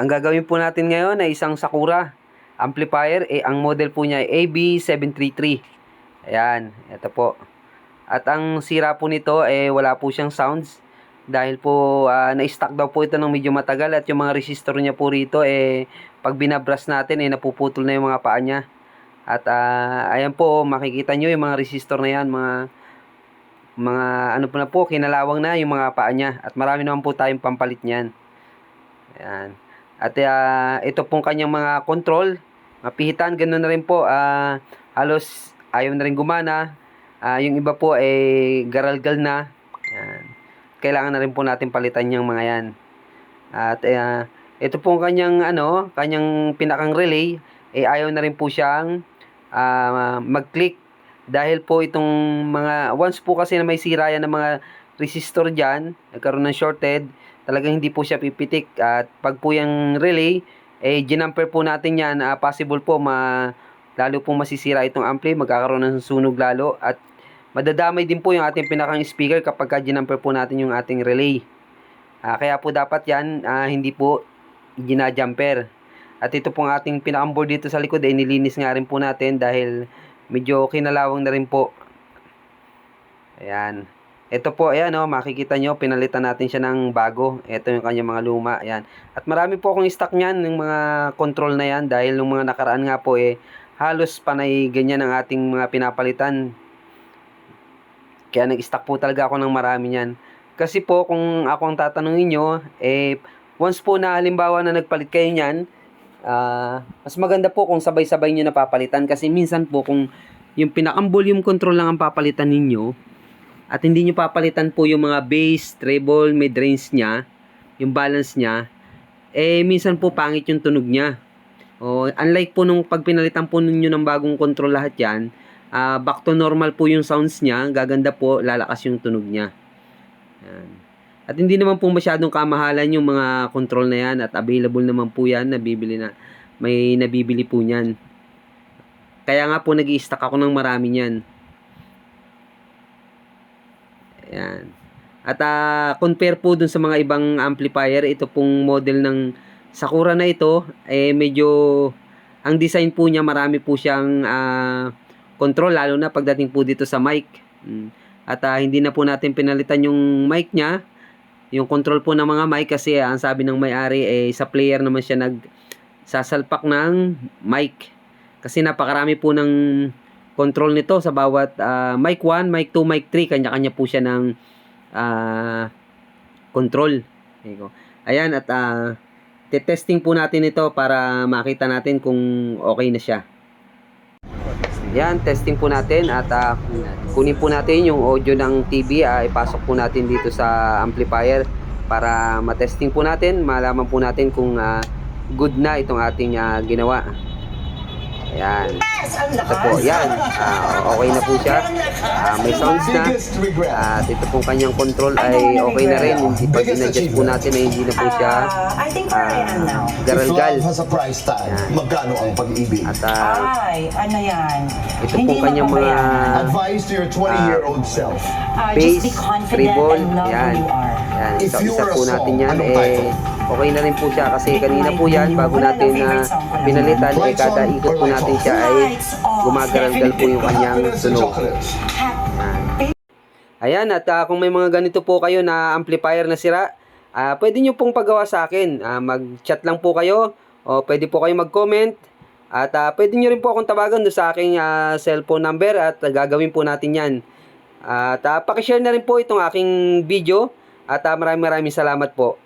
Ang gagawin po natin ngayon ay isang Sakura amplifier. Eh, ang model po niya ay AB733. Ayan, ito po. At ang sira po nito eh wala po siyang sounds dahil po ah, na-stock daw po ito ng medyo matagal at yung mga resistor niya po rito eh pag binabras natin eh napuputol na yung mga paa niya. At ah, ayan po makikita nyo yung mga resistor na yan mga mga ano po na po kinalawang na yung mga paa niya at marami naman po tayong pampalit niyan. Ayan. At ah, ito pong kanyang mga control, mapihitan, ganoon na rin po. ah, halos ayaw na rin gumana. Ah, yung iba po ay garalgal na. Ayan. Kailangan na rin po natin palitan yung mga yan. At ah, ito pong kanyang ano, kanyang pinakang relay, eh ayaw na rin po siyang ah, mag-click dahil po itong mga once po kasi na may sira yan ng mga resistor diyan, nagkaroon ng shorted, talagang hindi po siya pipitik. At pag po yung relay eh ginamper po natin yan. Ah, possible po ma lalo po masisira itong ampli magkakaroon ng sunog lalo. At madadamay din po yung ating pinakang speaker kapag ka ginamper po natin yung ating relay. Ah, kaya po dapat yan ah, hindi po ginajumper. At ito pong ating pinakang board dito sa likod eh nilinis nga rin po natin dahil medyo kinalawang na rin po. Ayan ito po, ayan oh, makikita nyo, pinalitan natin siya ng bago. Ito yung kanyang mga luma, ayan. At marami po akong stock niyan, ng mga control na yan, dahil nung mga nakaraan nga po, eh, halos panay ganyan ang ating mga pinapalitan. Kaya nag-stock po talaga ako ng marami niyan. Kasi po, kung ako ang tatanungin nyo, eh, once po na halimbawa na nagpalit kayo niyan, ah, mas maganda po kung sabay-sabay nyo napapalitan. Kasi minsan po, kung yung pinakang volume control lang ang papalitan ninyo, at hindi nyo papalitan po yung mga bass, treble, mid range niya, yung balance niya, eh minsan po pangit yung tunog niya. O, unlike po nung pag pinalitan po ninyo ng bagong control lahat yan, ah, back to normal po yung sounds niya, gaganda po, lalakas yung tunog niya. Yan. At hindi naman po masyadong kamahalan yung mga control na yan at available naman po yan, nabibili na, may nabibili po niyan. Kaya nga po nag stock ako ng marami niyan. Ayan. At ah, compare po dun sa mga ibang amplifier, ito pong model ng Sakura na ito, eh medyo ang design po niya marami po siyang ah, control lalo na pagdating po dito sa mic. Mm. At ah, hindi na po natin pinalitan yung mic niya, yung control po ng mga mic kasi ah, ang sabi ng may-ari eh sa player naman siya nag sasalpak ng mic. Kasi napakarami po ng control nito sa bawat ah, mic 1, mic 2, mic 3, kanya-kanya po siya ng ah, control. Ayan, at ah, testing po natin ito para makita natin kung okay na siya. Yan, testing po natin at ah, kunin po natin yung audio ng TV, ah, ipasok po natin dito sa amplifier para matesting po natin, malaman po natin kung ah, good na itong ating ah, ginawa. Ayan. Ito po, yan. Ah, okay na po siya. Ah, may sounds na. At ito pong kanyang control ay okay na rin. Hindi pag in-adjust po natin ay hindi na po siya. If garalgal. love has a price tag, Yan. magkano ang pag-ibig? At ah, Ay, ano yan? ito po kanyang mga Advice to your 20-year-old self. Uh, be confident treble, and love yan. who you are. Yan, If isa, po natin yan. anong Eh? Okay na rin po siya kasi kanina po yan, bago natin na pinalitan, eh Lights kada ikot po natin siya ay gumagaralgal po yung kanyang. Yan. Ayan, at ah, kung may mga ganito po kayo na amplifier na sira, ah, pwede nyo pong pagawa sa akin. Ah, mag-chat lang po kayo o pwede po kayo mag-comment. At ah, pwede nyo rin po akong tawagan doon sa aking ah, cellphone number at ah, gagawin po natin yan. At uh, pakishare na rin po itong aking video at ah, maraming maraming salamat po.